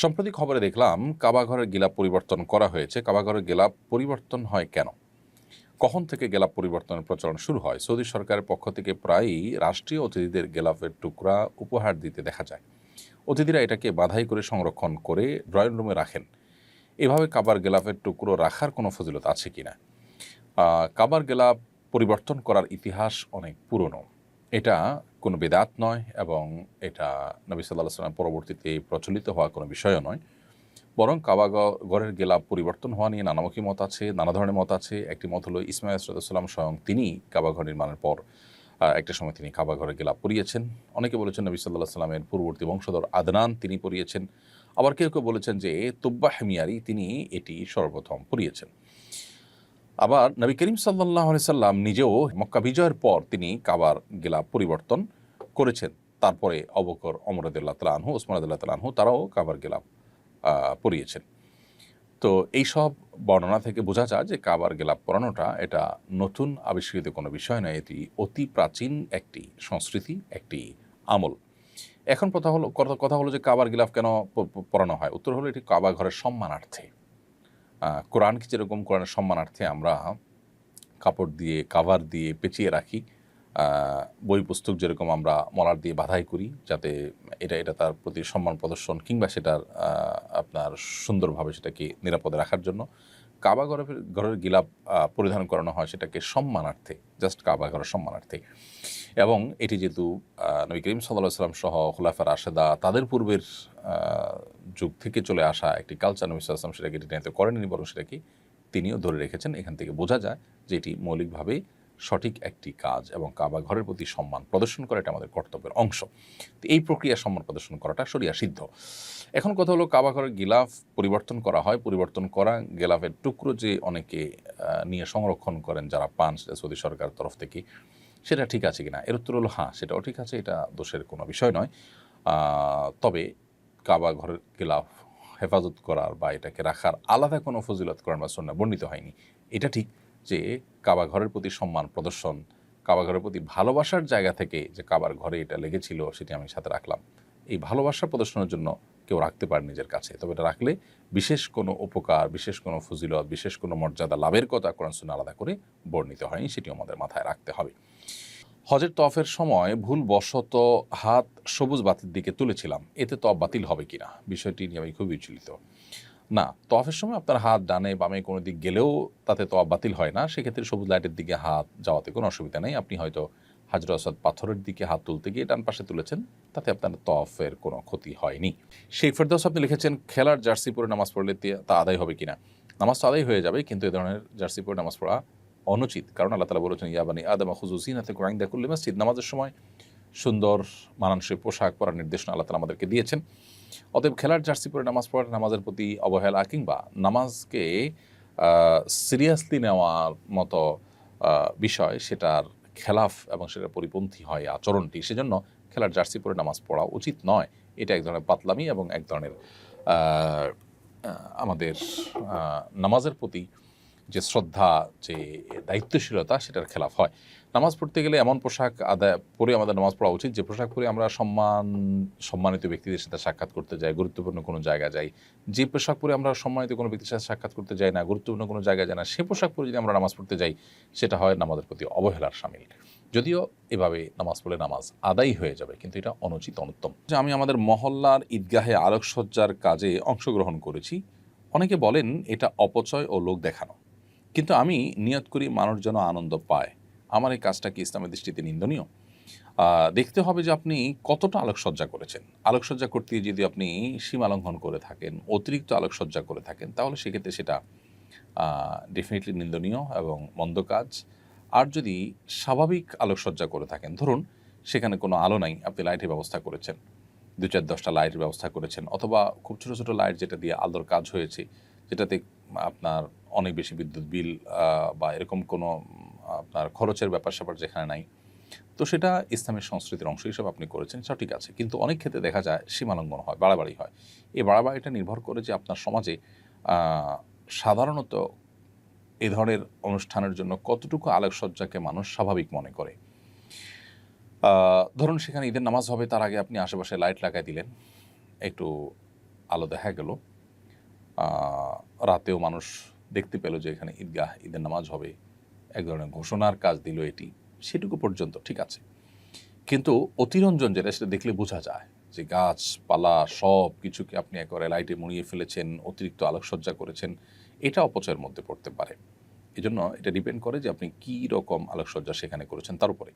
সম্প্রতি খবরে দেখলাম, কাবাঘরের গিলাপ পরিবর্তন করা হয়েছে। কাবাঘরের গিলাপ পরিবর্তন হয় কেন? কখন থেকে গেলাপ পরিবর্তনের প্রচলন শুরু হয়? সৌদি সরকারের পক্ষ থেকে প্রায়ই রাষ্ট্রীয় অতিথিদের গেলাপের টুকরা উপহার দিতে দেখা যায়। অতিথিরা এটাকে বাধাই করে সংরক্ষণ করে ড্রয়িং রুমে রাখেন। এভাবে কাবার গেলাপের টুকরো রাখার কোনো ফজিলত আছে কি না? কাবার গেলাপ পরিবর্তন করার ইতিহাস অনেক পুরনো। এটা কোনো বেদাত নয় এবং এটা নবী সাল্লাহ সাল্লাম পরবর্তীতে প্রচলিত হওয়া কোনো বিষয়ও নয়। বরং কাবা গড়ের গেলাপ পরিবর্তন হওয়া নিয়ে নানামুখী মত আছে, নানা ধরনের মত আছে। একটি মত হলো ইসমাইল সাল্লাম স্বয়ং তিনি কাবা ঘর নির্মাণের পর একটা সময় তিনি কাবা ঘরে গেলাপ পরিয়েছেন অনেকে বলেছেন নবী সাল্লাহ সাল্লামের পূর্ববর্তী বংশধর আদনান তিনি পরিয়েছেন আবার কেউ কেউ বলেছেন যে তুব্বা হেমিয়ারি তিনি এটি সর্বপ্রথম পরিয়েছেন আবার নবী করিম সাল্লাহ সাল্লাম নিজেও মক্কা বিজয়ের পর তিনি কাবার গেলাপ পরিবর্তন করেছেন। তারপরে অবকর অমরদুল্লাহ তালাহু ওসমানুল্লাহ তালাহু তারাও কাবার গেলাপ পরিয়েছেন। তো এই সব বর্ণনা থেকে বোঝা যায় যে কাবার গেলাপ পরানোটা এটা নতুন আবিষ্কৃত কোনো বিষয় নয়, এটি অতি প্রাচীন একটি সংস্কৃতি, একটি আমল। এখন কথা হলো, কথা- হলো যে কাবার গিলাফ কেন পরানো হয়? উত্তর হলো এটি কাবা ঘরের সম্মানার্থে। কোরআনকে যেরকম কোরআনের সম্মানার্থে আমরা কাপড় দিয়ে কাভার দিয়ে পেঁচিয়ে রাখি বই পুস্তক যেরকম আমরা মলার দিয়ে বাধাই করি, যাতে এটা এটা তার প্রতি সম্মান প্রদর্শন কিংবা সেটার আপনার সুন্দরভাবে সেটাকে নিরাপদে রাখার জন্য। কাবা ঘরের ঘরের গিলাপ পরিধান করানো হয় সেটাকে সম্মানার্থে জাস্ট কাবা ঘরের সম্মানার্থে। এবং এটি যেহেতু নবী করিম সাল্লাহ সাল্লাম সহ খোলাফার আশেদা তাদের পূর্বের যুগ থেকে চলে আসা একটি কালচার নবী সাল্লাম সেটাকে ডিনাইতে করেননি বরং সেটাকে তিনিও ধরে রেখেছেন। এখান থেকে বোঝা যায় যে এটি মৌলিকভাবে সঠিক একটি কাজ এবং কাবা ঘরের প্রতি সম্মান প্রদর্শন করা এটা আমাদের কর্তব্যের অংশ। তো এই প্রক্রিয়া সম্মান প্রদর্শন করাটা সরিয়া সিদ্ধ। এখন কথা হলো কাবা ঘরের গিলাফ পরিবর্তন করা হয়। পরিবর্তন করা গেলাফের টুকরো যে অনেকে নিয়ে সংরক্ষণ করেন, যারা পান সেটা সৌদি সরকারের তরফ থেকে, সেটা ঠিক আছে কিনা? এর উত্তর হলো হ্যাঁ সেটাও ঠিক আছে, এটা দোষের কোনো বিষয় নয়। তবে কাবা ঘরের গিলাফ হেফাজত করার বা এটাকে রাখার আলাদা কোনো ফজিলত করার বা সন্না বর্ণিত হয়নি। এটা ঠিক যে কাবা ঘরের প্রতি সম্মান, প্রদর্শন, কাবা ঘরের প্রতি ভালোবাসার জায়গা থেকে যে কাবার ঘরে এটা লেগেছিল সেটি আমি সাথে রাখলাম। এই ভালোবাসা প্রদর্শনের জন্য কেউ রাখতে পারে নিজের কাছে, তবে এটা রাখলে বিশেষ কোনো উপকার, বিশেষ কোনো ফজিলত, বিশেষ কোনো মর্যাদা লাভের কথা কোরআন সুন্নাহ আলাদা করে বর্ণিত হয়নি সেটি আমাদের মাথায় রাখতে হবে। হজের তফের সময় ভুলবশত হাত সবুজ বাতির দিকে তুলেছিলাম। এতে তফ বাতিল হবে কিনা? বিষয়টি নিয়ে আমি খুবই বিচলিত না, তফের সময় আপনার হাত ডানে বামে কোনো দিক গেলেও তাতে তফ বাতিল হয় না। সেক্ষেত্রে সবুজ লাইটের দিকে হাত যাওয়াতে কোনো অসুবিধা নেই। আপনি হয়তো হাজর আসাদ পাথরের দিকে হাত তুলতে গিয়ে ডান পাশে তুলেছেন, তাতে আপনার তফের কোনো ক্ষতি হয়নি। শেখ ফেরদাউস আপনি লিখেছেন, খেলার জার্সি পরে নামাজ পড়লে তা আদায় হবে কিনা? নামাজ তো আদায় হয়ে যাবে, কিন্তু এ ধরনের জার্সি পরে নামাজ পড়া অনুচিত। কারণ আল্লাহ তালা বলেছেন ইয়াবানি আদামা খুজুসিন হাতে কোয়াইন্দা করলে মসজিদ। নামাজের সময় সুন্দর, মানানসই পোশাক পরার নির্দেশনা আল্লাহ তালা আমাদেরকে দিয়েছেন। অতএব খেলার জার্সি পরে নামাজ পড়ার নামাজের প্রতি অবহেলা কিংবা নামাজকে সিরিয়াসলি নেওয়ার মতো বিষয়, সেটার খেলাফ এবং সেটার পরিপন্থী হয় আচরণটি। সেজন্য খেলার জার্সি পরে নামাজ পড়া উচিত নয়। এটা এক ধরনের পাতলামি এবং এক ধরনের আমাদের নামাজের প্রতি যে শ্রদ্ধা, যে দায়িত্বশীলতা সেটার খেলাফ হয়। নামাজ পড়তে গেলে এমন পোশাক আদায় পরে আমাদের নামাজ পড়া উচিত যে পোশাক পরে আমরা সম্মান, সম্মানিত ব্যক্তিদের সাথে সাক্ষাৎ করতে যাই, গুরুত্বপূর্ণ কোনো জায়গায় যাই। যে পোশাক পরে আমরা সম্মানিত কোনো ব্যক্তির সাথে সাক্ষাৎ করতে যাই না, গুরুত্বপূর্ণ কোনো জায়গায় যাই না, সে পোশাক পরে যদি আমরা নামাজ পড়তে যাই, সেটা হয় নামাজের প্রতি অবহেলার সামিল। যদিও এভাবে নামাজ পড়লে নামাজ আদায় হয়ে যাবে, কিন্তু এটা অনুচিত, অনুত্তম। যে আমি আমাদের মহল্লার ঈদগাহে আলোকসজ্জার কাজে অংশগ্রহণ করেছি, অনেকে বলেন এটা অপচয় ও লোক দেখানো। কিন্তু আমি নিয়ত করি মানুষ যেন আনন্দ পায়। আমার এই কাজটা কি ইসলামের দৃষ্টিতে নিন্দনীয়? দেখতে হবে যে আপনি কতটা আলোকসজ্জা করেছেন। আলোকসজ্জা করতে যদি আপনি সীমা লঙ্ঘন করে থাকেন, অতিরিক্ত আলোকসজ্জা করে থাকেন, তাহলে সেক্ষেত্রে সেটা ডেফিনেটলি নিন্দনীয় এবং মন্দ কাজ। আর যদি স্বাভাবিক আলোকসজ্জা করে থাকেন, ধরুন সেখানে কোনো আলো নাই, আপনি লাইটের ব্যবস্থা করেছেন। দু চার দশটা লাইটের ব্যবস্থা করেছেন, অথবা খুব ছোটো ছোটো লাইট যেটা দিয়ে আলোর কাজ হয়েছে, যেটাতে আপনার অনেক বেশি বিদ্যুৎ বিল বা এরকম কোনো আপনার খরচের ব্যাপার স্যাপার যেখানে নাই। তো সেটা ইসলামের সংস্কৃতির অংশ হিসেবে আপনি করেছেন, সেটা ঠিক আছে। কিন্তু অনেক ক্ষেত্রে দেখা যায় সীমালঙ্ঘন হয়, বাড়াবাড়ি হয়। এই বাড়াবাড়িটা নির্ভর করে যে আপনার সমাজে সাধারণত এ ধরনের অনুষ্ঠানের জন্য কতটুকু আলোকসজ্জাকে মানুষ স্বাভাবিক মনে করে। ধরুন সেখানে ঈদের নামাজ হবে, তার আগে আপনি আশেপাশে লাইট লাগাই দিলেন, একটু আলো দেখা গেল। রাতেও মানুষ দেখতে পেল যে এখানে ঈদগাহ, ঈদের নামাজ হবে। এক ধরনের ঘোষণার কাজ দিল এটি। সেটুকু পর্যন্ত ঠিক আছে। কিন্তু অতিরঞ্জন যেটা, সেটা দেখলে বোঝা যায় যে গাছপালা সব কিছুকে আপনি একেবারে লাইটে মুড়িয়ে ফেলেছেন, অতিরিক্ত আলোকসজ্জা করেছেন। এটা অপচয়ের মধ্যে পড়তে পারে। এজন্য এটা ডিপেন্ড করে যে আপনি কী রকম আলোকসজ্জা সেখানে করেছেন তার উপরে।